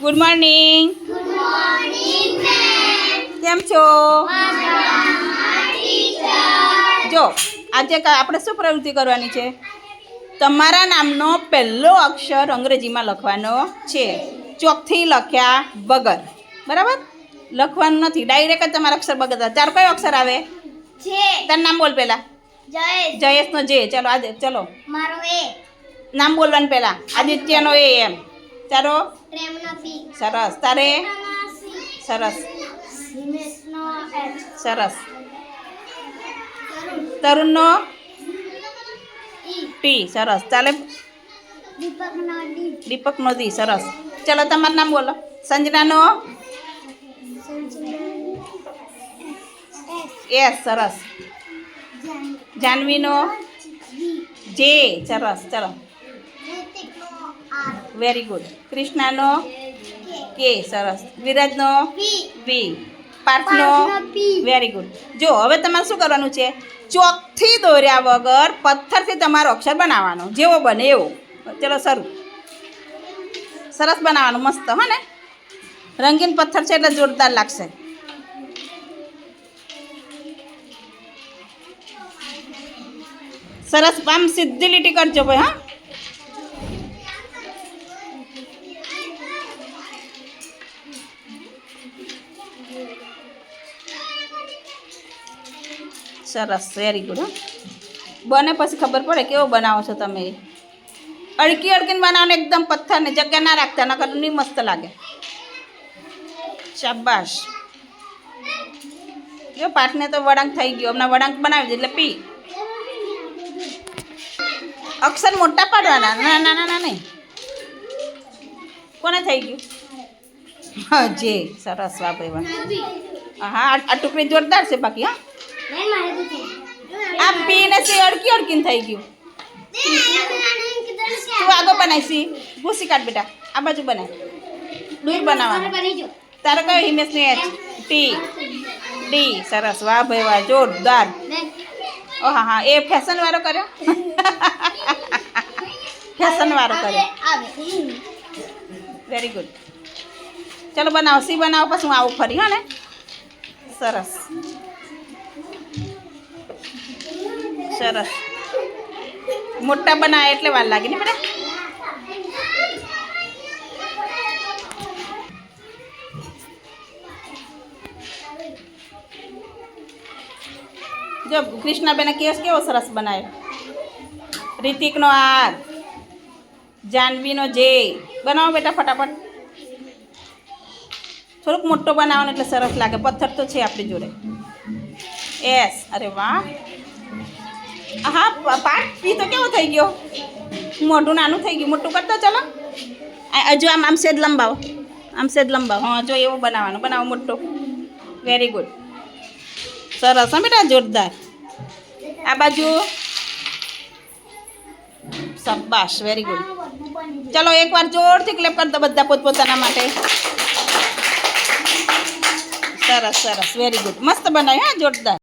Good morning કેમ છો? જો આજે આપણે શું પ્રવૃત્તિ કરવાની છે? તમારા નામનો પહેલો અક્ષર અંગ્રેજીમાં લખવાનો છે. ચોકથી લખ્યા વગર. બરાબર? લખવાનું નથી. ડાયરેક્ટ જ તમારા અક્ષર બગડતા. ચાર કયો અક્ષર આવે? છે તારું નામ બોલ પહેલા. જયેશ. જયેશનો જે. ચલો આજે ચલો. મારો એ. નામ બોલવાનું પહેલા. આદિત્યનો એ એમ. ચાલો સરસ. તારે? સરસ. સરસ. તરુણ તરુણનો ટી સરસ. ચાલે? દીપક નો દી સરસ. ચલો તમારું નામ બોલો. સંજનાનો? એસ. સરસ. જાનવીનો? જે. સરસ. ચલો. વેરી ગુડ કૃષ્ણાનો કે સરસ વિરાજનો પી વી પાર્થનો પાર્થનો વેરી ગુડ જો હવે તમારે શું કરવાનું છે? ચોકથી દોર્યા વગર પથ્થરથી તમારો અક્ષર બનાવવાનો. જેવો બને એવો. ચલો શરૂ. સરસ બનાવવાનું મસ્ત હો ને? રંગીન પથ્થર છે એટલે જોરદાર લાગશે. સરસ આમ સીધી લીટી કરજો ભાઈ હા? સરસ વેરી ગુડ બને પછી ખબર પડે કેવો બનાવો છો તમે. અડકી અડકીને બનાવને એકદમ પથ્થરને જગ્યા ના રાખતા, નકર નહીં મસ્ત લાગે. શાબાશ. જો, પાઠને તો વળાંક થઈ ગયો. હમણાં વળાંક બનાવી દે, એટલે પી. અક્ષર મોટા પાડવાના? ના ના ના ના, નહીં. કોને થઈ ગયું? હા, જે. સરસ ભાઈ હા, આ ટુકડી જોરદાર છે બાકી, હા. મેં પીને સી અડકી અડકીને થઈ ગયું. તું આગળ બનાવીશી ભૂસી કાઢ બેટા. આ બાજુ બનાય. દૂર કયો તારે કયો હિમેશની એચ? ટી. ડી. સરસ. વાહ ભાઈ, વાહ. જોરદાર. ઓ હા. હા એ ફેશન વાળો કર્યો? ફેશન વાળો કર્યો. વેરી ગુડ ચલો બનાવો. સી બનાવો? પછી હું આવું ફરી, હા ને? સરસ. સરસ. મોટા બનાવે એટલે વાર લાગે ને બેટા? જો, કૃષ્ણાબેને કેસ કેવો સરસ બનાવ્યો? રિતિકનો આર જાનવીનો જે. બનાવો બેટા ફટાફટ. થોડુંક મોટો બનાવો ને એટલે સરસ લાગે. પથ્થર તો છે આપણી જોડે. એસ અરે વાહ. હા પ- પાઠ પી તો કેવો થઈ ગયો? મોઢું નાનું થઈ ગયું, મોટું કરતો ચલો. આ- હજુ આમ આમ સેજ લંબાવો. આમ સેજ લંબાવો. હા, જો એવું બનાવવાનું. બનાવો મોટો. વેરી ગુડ સરસ, હા બેટા, જોરદાર. આ બાજુ શાબાશ વેરી ગુડ ચલો, એકવાર જોરથી ક્લેપ કરી દો બધા પોતપોતાના માટે. સરસ સરસ. વેરી ગુડ મસ્ત બનાવ્યું, હા, જોરદાર.